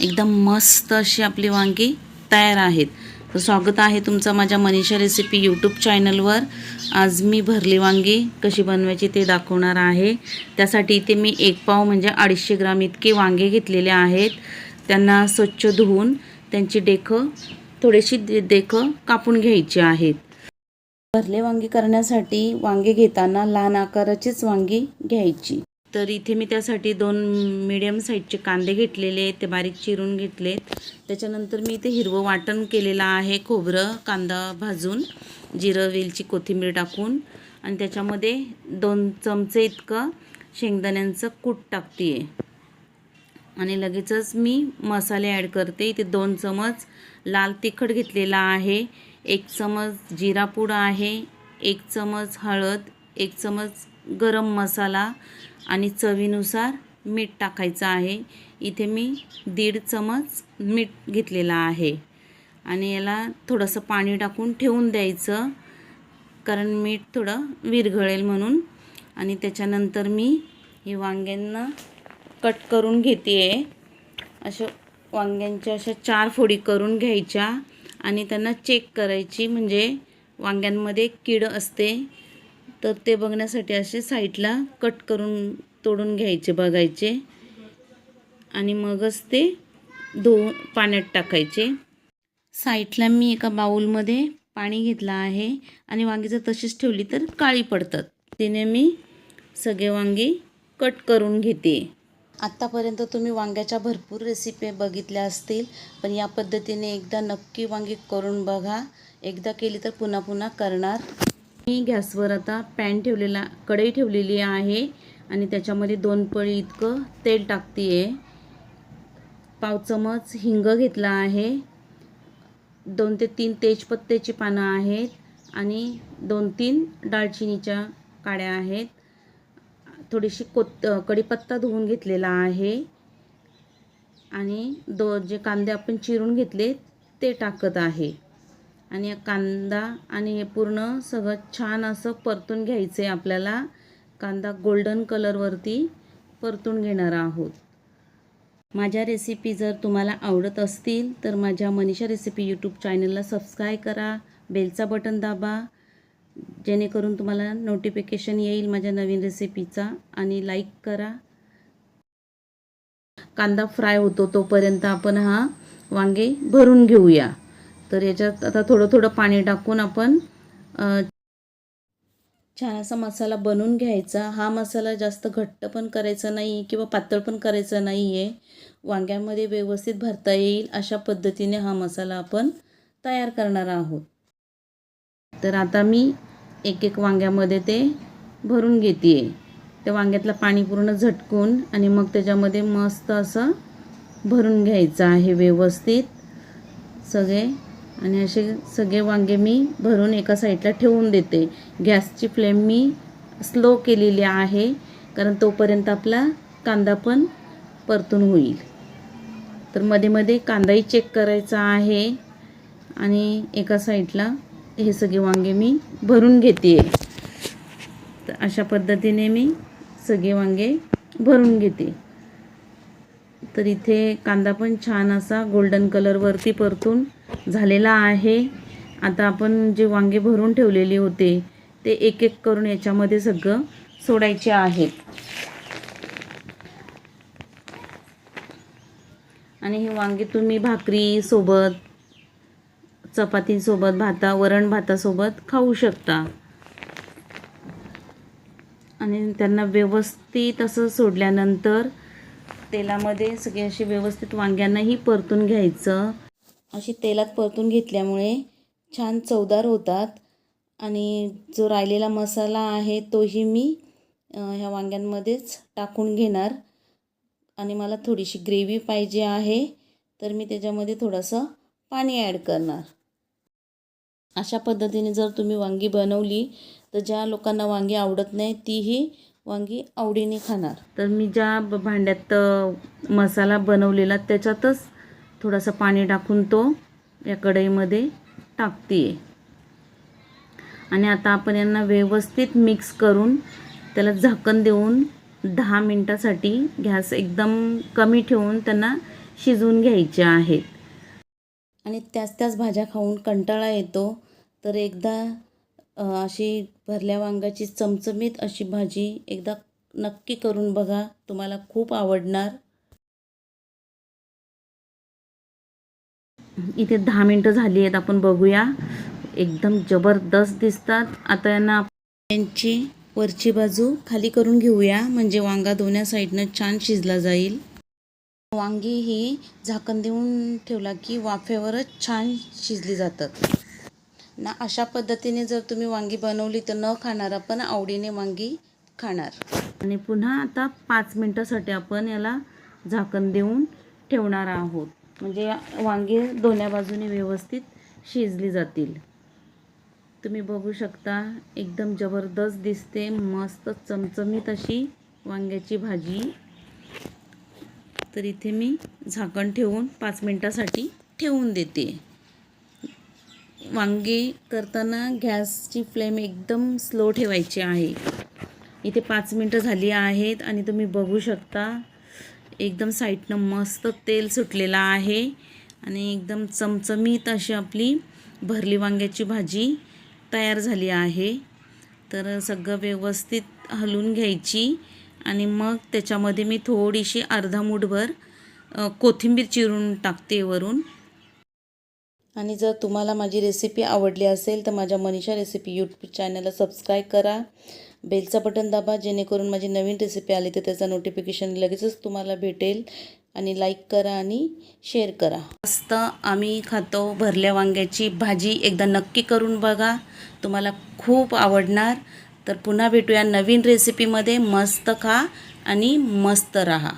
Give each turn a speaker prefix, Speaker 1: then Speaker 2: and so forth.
Speaker 1: एकदम मस्त अशी आपली वांगी तयार आहेत. तर स्वागत आहे तुमचं माझ्या मनीषा रेसिपी यूट्यूब चॅनलवर आज मी भरली वांगी कशी बनवायची ते दाखवणार आहे. त्यासाठी इथे मी एक पाव म्हणजे अडीचशे ग्राम इतके वांगे घेतलेले आहेत. त्यांना स्वच्छ धुवून त्यांची डेखं थोडीशी दे देखं कापून घ्यायची आहेत. भरले वांगी करण्यासाठी वांगे घेताना लहान आकाराचीच वांगी घ्यायची. तर इथे मी त्यासाठी दोन मिडियम साईजचे कांदे घेतलेले आहेत ते बारीक चिरून घेतलेत. त्याच्यानंतर मी इथे हिरवं वाटण केलेलं आहे खोबरं कांदा भाजून जिरं वेलची कोथिंबीर टाकून. आणि त्याच्यामध्ये दोन चमचे इतकं शेंगदाण्यांचं कूट टाकते आहे आणि लगेचच मी मसाले ॲड करते. इथे दोन चमच लाल तिखट घेतलेला आहे एक चमच जिरापूड आहे एक चमच हळद एक चमच गरम मसाला आणि चवीनुसार मीठ टाकायचं आहे. इथे मी दीड चमच मीठ घेतलेला आहे. आणि याला थोडंसं पाणी टाकून ठेवून द्यायचं. कारण मीठ थोडं विरघळेल म्हणून. आणि त्याच्यानंतर मी हे वांग्यांना कट करून घेते आहे अशा वांग्यांच्या अशा चार फोडी करून घ्यायच्या. आणि त्यांना चेक करायची. म्हणजे वांग्यांमध्ये कीड असते. तर ते बघण्यासाठी असे साईडला कट करून तोडून घ्यायचे बघायचे. आणि मगच ते धुवून पाण्यात टाकायचे. साईडला मी एका बाऊलमध्ये पाणी घेतलं आहे आणि वांगी जर तशीच ठेवली तर काळी पडतात. तिने मी सगळे वांगी कट करून घेते. आत्तापर्यंत तुम्ही वांग्याच्या भरपूर रेसिपी बघितल्या असतील पण या पद्धतीने एकदा नक्की वांगी करून बघा. एकदा केली तर पुन्हा पुन्हा करणार. मी गॅसवर आता पॅन ठेवलेला कढई ठेवलेली आहे आणि त्याच्यामध्ये दोन पळी इतकं तेल टाकते आहे पाव चमच हिंग घेतला आहे. दोन ते तीन तेजपत्त्याची पानं आहेत आणि दोन तीन दालचिनीच्या काड्या आहेत. थोडीशी कोत कढीपत्ता धुवून घेतलेला आहे. आणि दो जे कांदे आपण चिरून घेतले ते टाकत आहे. आणि कांदा आणि हे पूर्ण सगळं छान असं परतून घ्यायचं आहे आपल्याला. कांदा गोल्डन कलरवरती परतून घेणार आहोत. माझ्या रेसिपी जर तुम्हाला आवडत असतील तर माझ्या मनीषा रेसिपी यूट्यूब चॅनलला सबस्क्राईब करा बेलचा बटन दाबा जेणेकरून तुम्हाला नोटिफिकेशन येईल माझ्या नवीन रेसिपीचा आणि लाईक करा. कांदा फ्राय होतो तोपर्यंत आपण हा वांगे भरून घेऊया. तर याच्यात आता थोडं थोडं पाणी टाकून आपण छान असा मसाला बनवून घ्यायचा. हा मसाला जास्त घट्ट पण करायचा नाही किंवा पातळ पण करायचा नाही आहे वांग्यामध्ये व्यवस्थित भरता येईल अशा पद्धतीने हा मसाला आपण तयार करणार आहोत. तर आता मी एक एक वांग्यामध्ये ते भरून घेते आहे त्या वांग्यातलं पाणी पूर्ण झटकून आणि मग त्याच्यामध्ये मस्त असं भरून घ्यायचं आहे व्यवस्थित. सगळे आणि असे सगळे वांगे मी भरून एका साईडला ठेवून देते. गॅसची फ्लेम मी स्लो केलेली आहे कारण तोपर्यंत आपला कांदा पण परतून होईल. तर मध्ये मध्ये कांदाही चेक करायचा आहे आणि एका साईडला हे सगळे वांगे मी भरून घेते. तर अशा पद्धतीने मी सगळे वांगे भरून घेते. तर इथे कांदा पण छान असा गोल्डन कलरवरती परतून झालेला आहे. आता आपण जे वांगे भरून ठेवलेले होते ते एक एक करून याच्यामध्ये सगळं सोडायचे आहेत. आणि हे वांगे तुम्ही भाकरीसोबत चपातीसोबत भाता वरण भातासोबत खाऊ शकता. आणि त्यांना व्यवस्थित असं सोडल्यानंतर तेलामध्ये सगळे असे व्यवस्थित वांग्यांनाही परतून घ्यायचं. अशी तेलात परतून घेतल्यामुळे छान चवदार होतात. आणि जो राहिलेला मसाला आहे तोही मी ह्या वांग्यांमध्येच टाकून घेणार. आणि मला थोडीशी ग्रेव्ही पाहिजे आहे तर मी त्याच्यामध्ये थोडंसं पाणी ॲड करणार. अशा पद्धतीने जर तुम्ही वांगी बनवली तर ज्या लोकांना वांगी आवडत नाही तीही वांगी आवडीने खाणार. तर मी ज्या भांड्यात मसाला बनवलेला त्याच्यातच थोडंसं पाणी टाकून तो या कढईमध्ये टाकते आणि आता आपण यांना व्यवस्थित मिक्स करून त्याला झाकण देऊन दहा मिनटासाठी गॅस एकदम कमी ठेवून त्यांना शिजवून घ्यायचे आहेत. आणि त्याच त्याच भाज्या खाऊन कंटाळा येतो. तर एकदा अशी भरल्या वांगाची चमचमीत अशी भाजी एकदा नक्की करून बघा. तुम्हाला खूप आवडणार. इथे दहा मिनटं झाली आहेत आपण बघूया. एकदम जबरदस्त दिसतात. आता यांना यांची वरची बाजू खाली करून घेऊया म्हणजे वांगा दोन्या साईडनं छान शिजला जाईल. वांगी ही झाकण देऊन ठेवला की वाफेवरच छान शिजली जातात. ना अशा पद्धतीने जर तुम्ही वांगी बनवली तर न खाणारा पण आवडीने वांगी खाणार. आणि पुन्हा आता पाच मिनटासाठी आपण याला झाकण देऊन ठेवणार आहोत. म्हणजे वांगे दोन्ही बाजूने व्यवस्थित शिजली जातील. तुम्ही बघू शकता एकदम जबरदस्त दिसते मस्त चमचमीत अशी वांग्याची भाजी. तर इथे मी झाकण ठेवून पाच मिनटासाठी ठेवून देते. वांगे करताना गॅसची फ्लेम एकदम स्लो ठेवायची आहे. इथे पाच मिनटं झाली आहेत आणि तुम्ही बघू शकता एकदम साईडनं मस्त तेल सुटलेलं आहे. आणि एकदम चमचमीत अशी आपली भरली वांग्याची भाजी तयार झाली आहे. तर सगळं व्यवस्थित हलवून घ्यायची. आणि मग त्याच्यामध्ये मी थोडीशी अर्धा मुठभर कोथिंबीर चिरून टाकते वरून. आणि जर तुम्हाला माझी रेसिपी आवडली असेल तर माझ्या मनीषा रेसिपी यूट्यूब चॅनलला सबस्क्राईब करा. बेलचा बटन दाबा जेणेकरून माझी नवीन रेसिपी आली तर त्याचं नोटिफिकेशन लगेचच तुम्हाला भेटेल. आणि लाईक करा आणि शेअर करा. मस्त आम्ही खातो भरल्या वांग्याची भाजी. एकदा नक्की करून बघा. तुम्हाला खूप आवडणार. तर पुन्हा भेटूया नवीन रेसिपीमध्ये मस्त खा आणि मस्त रहा.